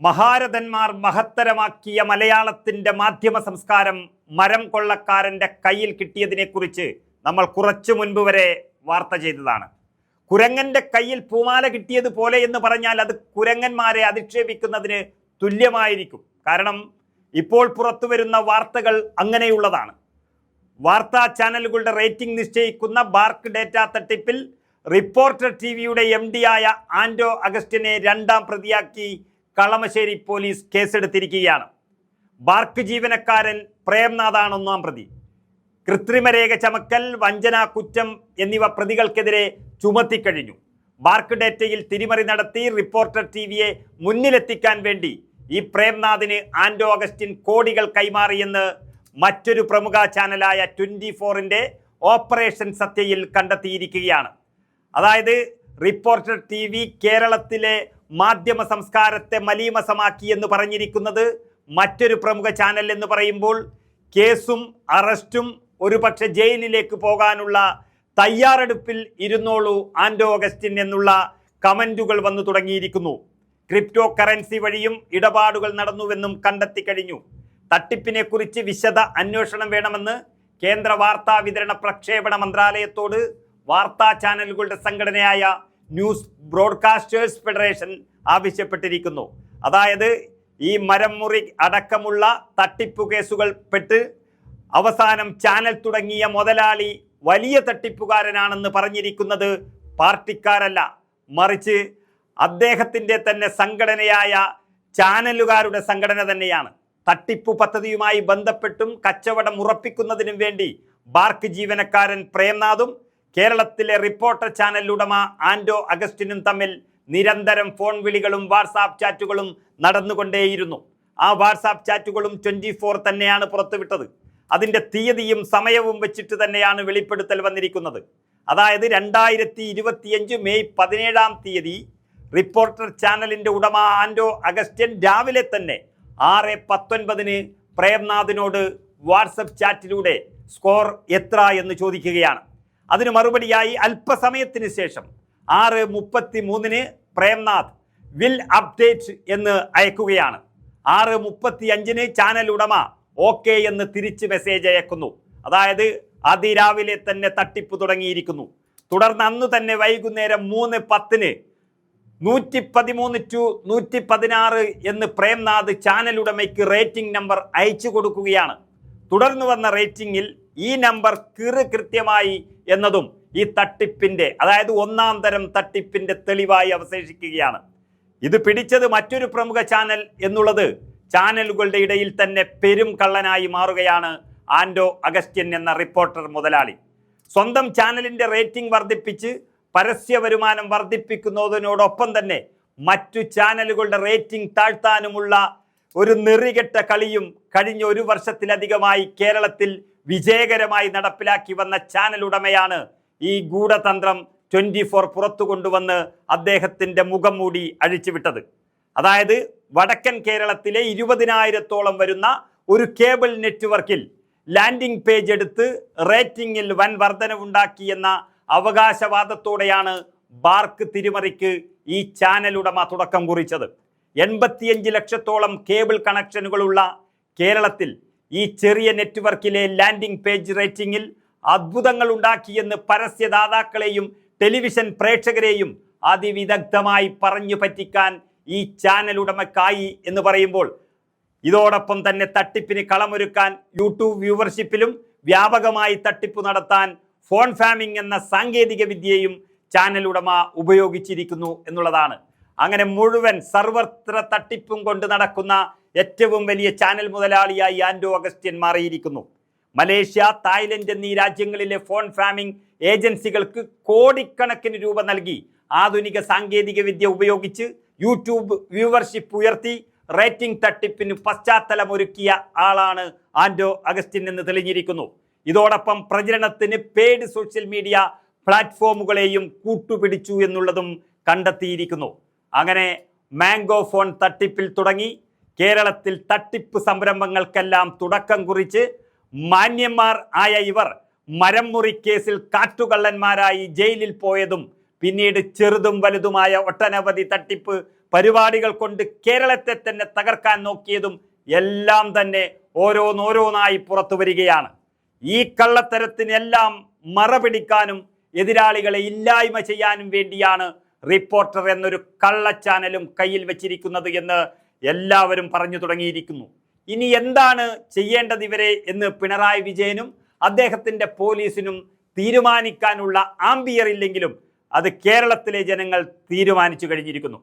മഹാരഥന്മാർ മഹത്തരമാക്കിയ മലയാളത്തിന്റെ മാധ്യമ സംസ്കാരം മരം കൊള്ളക്കാരന്റെ കയ്യിൽ കിട്ടിയതിനെക്കുറിച്ച് നമ്മൾ കുറച്ചു മുൻപ് വരെ വാർത്ത ചെയ്തതാണ്. കുരങ്ങന്റെ കയ്യിൽ പൂമാല കിട്ടിയതുപോലെ എന്ന് പറഞ്ഞാൽ അത് കുരങ്ങന്മാരെ അധിക്ഷേപിക്കുന്നതിന് തുല്യമായിരിക്കും. കാരണം ഇപ്പോൾ പുറത്തു വരുന്ന വാർത്തകൾ അങ്ങനെയുള്ളതാണ്. വാർത്താ ചാനലുകളുടെ റേറ്റിംഗ് നിശ്ചയിക്കുന്ന ബാർക്ക് ഡേറ്റ തട്ടിപ്പിൽ റിപ്പോർട്ടർ ടി വിയുടെ എം ആയ ആൻഡോ അഗസ്റ്റിനെ രണ്ടാം പ്രതിയാക്കി കളമശ്ശേരി പോലീസ് കേസെടുത്തിരിക്കുകയാണ്. ബാർക്ക് ജീവനക്കാരൻ പ്രേംനാഥാണ് ഒന്നാം പ്രതി. കൃത്രിമരേഖ ചമക്കൽ വഞ്ചന കുറ്റം എന്നിവ പ്രതികൾക്കെതിരെ ചുമത്തിക്കഴിഞ്ഞു. ബാർക്ക് ഡേറ്റയിൽ തിരിമറി നടത്തി റിപ്പോർട്ടർ ടി വിയെ മുന്നിലെത്തിക്കാൻ വേണ്ടി ഈ പ്രേംനാഥിന് ആൻഡോ അഗസ്റ്റിൻ കോടികൾ കൈമാറിയെന്ന് മറ്റൊരു പ്രമുഖ ചാനലായ ട്വന്റി ഫോറിന്റെ ഓപ്പറേഷൻ സത്യയിൽ കണ്ടെത്തിയിരിക്കുകയാണ്. അതായത് റിപ്പോർട്ടർ ടി കേരളത്തിലെ മാധ്യമ സംസ്കാരത്തെ മലീമസമാക്കി എന്ന് പറഞ്ഞിരിക്കുന്നത് മറ്റൊരു പ്രമുഖ ചാനൽ എന്ന് പറയുമ്പോൾ കേസും അറസ്റ്റും ഒരുപക്ഷെ ജയിലിലേക്ക് പോകാനുള്ള തയ്യാറെടുപ്പിൽ ഇരുന്നോളൂ ആൻഡോ അഗസ്റ്റിൻ എന്നുള്ള കമന്റുകൾ വന്നു തുടങ്ങിയിരിക്കുന്നു. ക്രിപ്റ്റോ കറൻസി വഴിയും ഇടപാടുകൾ നടന്നുവെന്നും കണ്ടെത്തി കഴിഞ്ഞു. തട്ടിപ്പിനെക്കുറിച്ച് വിശദ അന്വേഷണം വേണമെന്ന് കേന്ദ്ര വാർത്താ വിതരണ പ്രക്ഷേപണ മന്ത്രാലയത്തോട് വാർത്താ ചാനലുകളുടെ സംഘടനയായ ന്യൂസ് ബ്രോഡ്കാസ്റ്റേഴ്സ് ഫെഡറേഷൻ ആവശ്യപ്പെട്ടിരിക്കുന്നു. അതായത് ഈ മരം മുറി അടക്കമുള്ള തട്ടിപ്പു കേസുകൾ പെട്ട് അവസാനം ചാനൽ തുടങ്ങിയ മുതലാളി വലിയ തട്ടിപ്പുകാരനാണെന്ന് പറഞ്ഞിരിക്കുന്നത് പാർട്ടിക്കാരല്ല. മറിച്ച് അദ്ദേഹത്തിന്റെ തന്നെ സംഘടനയായ ചാനലുകാരുടെ സംഘടന തന്നെയാണ്. തട്ടിപ്പു പദ്ധതിയുമായി ബന്ധപ്പെട്ടും കച്ചവടം ഉറപ്പിക്കുന്നതിനും വേണ്ടി ബാർക്ക് ജീവനക്കാരൻ പ്രേംനാഥും കേരളത്തിലെ റിപ്പോർട്ടർ ചാനൽ ഉടമ ആൻഡോ അഗസ്റ്റിനും തമ്മിൽ നിരന്തരം ഫോൺ വിളികളും വാട്സാപ്പ് ചാറ്റുകളും നടന്നുകൊണ്ടേയിരുന്നു. ആ വാട്സാപ്പ് ചാറ്റുകളും ട്വന്റി ഫോർ തന്നെയാണ് പുറത്തുവിട്ടത്. അതിന്റെ തീയതിയും സമയവും വെച്ചിട്ട് തന്നെയാണ് വെളിപ്പെടുത്തൽ വന്നിരിക്കുന്നത്. അതായത് രണ്ടായിരത്തി ഇരുപത്തിയഞ്ച് മെയ് പതിനേഴാം തീയതി റിപ്പോർട്ടർ ചാനലിന്റെ ഉടമ ആൻഡോ അഗസ്റ്റ്യൻ രാവിലെ തന്നെ ആറ് പത്തൊൻപതിന് പ്രേംനാഥിനോട് വാട്സപ്പ് ചാറ്റിലൂടെ സ്കോർ എത്ര എന്ന് ചോദിക്കുകയാണ്. അതിന് മറുപടിയായി അല്പസമയത്തിന് ശേഷം ആറ് മുപ്പത്തി മൂന്നിന് പ്രേംനാഥ് വിൽ അപ്ഡേറ്റ് എന്ന് അയക്കുകയാണ്. ആറ് മുപ്പത്തി അഞ്ചിന് ചാനൽ ഉടമ ഓക്കെ എന്ന് തിരിച്ച് മെസ്സേജ് അയക്കുന്നു. അതായത് അതിരാവിലെ തന്നെ തട്ടിപ്പ് തുടങ്ങിയിരിക്കുന്നു. തുടർന്ന് അന്ന് തന്നെ വൈകുന്നേരം മൂന്ന് പത്തിന് നൂറ്റി പതിമൂന്ന് ടു നൂറ്റി പതിനാറ് എന്ന് പ്രേംനാഥ് ചാനൽ ഉടമയ്ക്ക് റേറ്റിംഗ് നമ്പർ അയച്ചു കൊടുക്കുകയാണ്. തുടർന്ന് വന്ന റേറ്റിംഗിൽ ഈ നമ്പർ കിറ് കൃത്യമായി എന്നതും ഈ തട്ടിപ്പിന്റെ അതായത് ഒന്നാം തരം തട്ടിപ്പിന്റെ തെളിവായി അവശേഷിക്കുകയാണ്. ഇത് പിടിച്ചത് മറ്റൊരു പ്രമുഖ ചാനൽ എന്നുള്ളത് ചാനലുകളുടെ ഇടയിൽ തന്നെ പെരും കള്ളനായി മാറുകയാണ് ആൻഡോ അഗസ്റ്റ്യൻ എന്ന റിപ്പോർട്ടർ മുതലാളി. സ്വന്തം ചാനലിന്റെ റേറ്റിംഗ് വർദ്ധിപ്പിച്ച് പരസ്യ വരുമാനം വർദ്ധിപ്പിക്കുന്നതിനോടൊപ്പം തന്നെ മറ്റു ചാനലുകളുടെ റേറ്റിംഗ് താഴ്ത്താനുമുള്ള ഒരു നെറികെട്ട കളിയും കഴിഞ്ഞ ഒരു വർഷത്തിലധികമായി കേരളത്തിൽ വിജയകരമായി നടപ്പിലാക്കി വന്ന ചാനൽ ഉടമയാണ് ഈ ഗൂഢതന്ത്രം ട്വന്റി ഫോർ പുറത്തു കൊണ്ടുവന്ന് അദ്ദേഹത്തിന്റെ മുഖം മൂടി അഴിച്ചുവിട്ടത്. അതായത് വടക്കൻ കേരളത്തിലെ ഇരുപതിനായിരത്തോളം വരുന്ന ഒരു കേബിൾ നെറ്റ്വർക്കിൽ ലാൻഡിംഗ് പേജ് എടുത്ത് റേറ്റിംഗിൽ വൻ വർധനവുണ്ടാക്കിയെന്ന അവകാശവാദത്തോടെയാണ് ബാർക്ക് തിരുമറിക്ക് ഈ ചാനൽ ഉടമ തുടക്കം കുറിച്ചത്. എൺപത്തിയഞ്ച് ലക്ഷത്തോളം കേബിൾ കണക്ഷനുകളുള്ള കേരളത്തിൽ ഈ ചെറിയ നെറ്റ്വർക്കിലെ ലാൻഡിംഗ് പേജ് റേറ്റിംഗിൽ അത്ഭുതങ്ങൾ ഉണ്ടാക്കിയെന്ന് പരസ്യദാതാക്കളെയും ടെലിവിഷൻ പ്രേക്ഷകരെയും അതിവിദഗ്ധമായി പറഞ്ഞു പറ്റിക്കാൻ ഈ ചാനൽ ഉടമക്കായി എന്ന് പറയുമ്പോൾ ഇതോടൊപ്പം തന്നെ തട്ടിപ്പിന് കളമൊരുക്കാൻ യൂട്യൂബ് വ്യൂവർഷിപ്പിലും വ്യാപകമായി തട്ടിപ്പ് നടത്താൻ ഫോൺ ഫാമിംഗ് എന്ന സാങ്കേതിക വിദ്യയും ചാനൽ ഉടമ ഉപയോഗിച്ചിരിക്കുന്നു എന്നുള്ളതാണ്. അങ്ങനെ മുഴുവൻ സർവത്ര തട്ടിപ്പും കൊണ്ട് നടക്കുന്ന ഏറ്റവും വലിയ ചാനൽ മുതലാളിയായി ആൻഡോ അഗസ്റ്റ്യൻ മാറിയിരിക്കുന്നു. മലേഷ്യ തായ്ലൻഡ് എന്നീ രാജ്യങ്ങളിലെ ഫോൺ ഫാമിംഗ് ഏജൻസികൾക്ക് കോടിക്കണക്കിന് രൂപ നൽകി. ആധുനിക സാങ്കേതിക വിദ്യ ഉപയോഗിച്ച് യൂട്യൂബ് വ്യൂവർഷിപ്പ് ഉയർത്തി റേറ്റിംഗ് തട്ടിപ്പിന് പശ്ചാത്തലമൊരുക്കിയ ആളാണ് ആൻഡോ അഗസ്റ്റിൻ എന്ന് തെളിഞ്ഞിരിക്കുന്നു. ഇതോടൊപ്പം പ്രചരണത്തിന് പെയ്ഡ് സോഷ്യൽ മീഡിയ പ്ലാറ്റ്ഫോമുകളെയും കൂട്ടുപിടിച്ചു എന്നുള്ളതും കണ്ടെത്തിയിരിക്കുന്നു. അങ്ങനെ മാംഗോ ഫോൺ തട്ടിപ്പിൽ തുടങ്ങി. കേരളത്തിൽ തട്ടിപ്പ് സംരംഭങ്ങൾക്കെല്ലാം തുടക്കം കുറിച്ച് മാന്യന്മാർ ആയ ഇവർ മരം മുറി കേസിൽ കാറ്റുകള്ളന്മാരായി ജയിലിൽ പോയതും പിന്നീട് ചെറുതും വലുതുമായ ഒട്ടനവധി തട്ടിപ്പ് പരിപാടികൾ കൊണ്ട് കേരളത്തെ തന്നെ തകർക്കാൻ നോക്കിയതും എല്ലാം തന്നെ ഓരോന്നോരോന്നായി പുറത്തു വരികയാണ്. ഈ കള്ളത്തരത്തിനെല്ലാം മറപിടിക്കാനും എതിരാളികളെ ഇല്ലായ്മ ചെയ്യാനും വേണ്ടിയാണ് റിപ്പോർട്ടർ എന്നൊരു കള്ള ചാനലും കയ്യിൽ വെച്ചിരിക്കുന്നത് എന്ന് എല്ലാവരും പറഞ്ഞു തുടങ്ങിയിരിക്കുന്നു. ഇനി എന്താണ് ചെയ്യേണ്ടത് ഇവരെ എന്ന് പിണറായി വിജയനും അദ്ദേഹത്തിന്റെ പോലീസിനും തീരുമാനിക്കാനുള്ള ആംബിയർ ഇല്ലെങ്കിലും അത് കേരളത്തിലെ ജനങ്ങൾ തീരുമാനിച്ചു കഴിഞ്ഞിരിക്കുന്നു.